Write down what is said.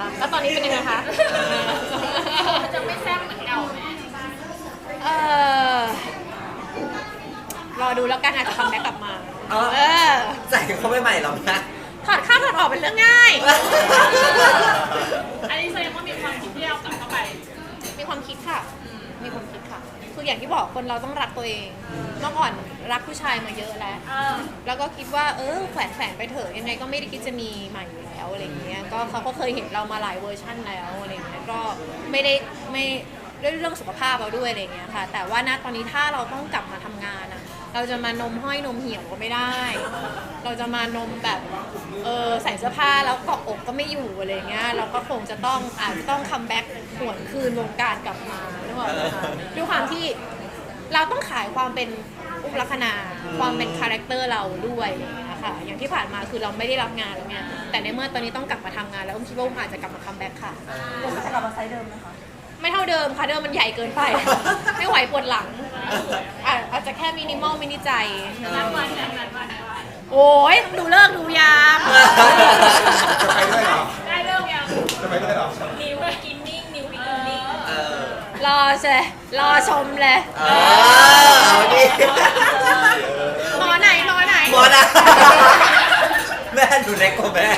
คะแล้วตอนนี้เป็นยังไงคะ จะไม่แซ่บเหมือนเก่าไหเออรอดูแล้วกันอาจจะทำได้กลับมาเออใส่เขาไม่ใหม่หรอกนะ ถอดข้าวถอดออกเป็นเรื่องง่าย อันนี้แสดงว่ามี ออย่างที่บอกคนเราต้องรักตัวเอง เมื่อก่อนรักผู้ชายมาเยอะแล้วเออแล้วก็คิดว่าเออแขวนแฝงไปเถอะยังไงก็ไม่ได้คิดจะมีใหม่อยู่แล้วอะไรอย่างเงี้ย ก็เขาก็เคยเห็นเรามาหลายเวอร์ชั่นแล้วอะไรอย่างเงี้ย ก็ไม่ได้ไม่ด้วยเรื่องสุขภาพเราด้วยอะไรอย่างเงี้ยค่ะ แต่ว่าณตอนนี้ถ้าเราต้องกลับมาทำงานอะ เราจะมานมห้อยนมเหี่ยวก็ไม่ได้ เราจะมานมแบบเออใส่เสื้อผ้าแล้วเกาะอกก็ไม่อยู่อะไรอย่างเงี้ยเราก็คงจะต้องอาจจะต้องคัมแบ็กหวนคืนวงการกลับมานึกออกไหมคะด้วยความที่เราต้องขายความเป็นอุปลักษณะความเป็นคาแรคเตอร์เราด้วยอะไรอย่างเงี้ยค่ะอย่างที่ผ่านมาคือเราไม่ได้รับงานแล้วเนี่ยแต่ในเมื่อตอนนี้ต้องกลับมาทำงานแล้วอุ้มคิดว่าอุ้มอาจจะกลับมาคัมแบ็กค่ะเดี๋ยวมันจะกลับมาไซส์เดิมไหมคะไม่เท่าเดิมค่ะเดิมมันใหญ่เกินไป ไม่ไหวปวดหลัง มินิมอลมินิใจนัดวันนัดวันนัดวันโอ้ยต้องดูเลิกษ์ดูยามจะไปด้วยเหรอ ได้เรื่องยังจะไปด้วยเหรอ นิวกินนิ่งนิวกินนิ่งเออรอเชยรอชมเลยเออเอาดิหมอไหนหมอไหนหมอนะแม่ดูเล็กกว่าแม่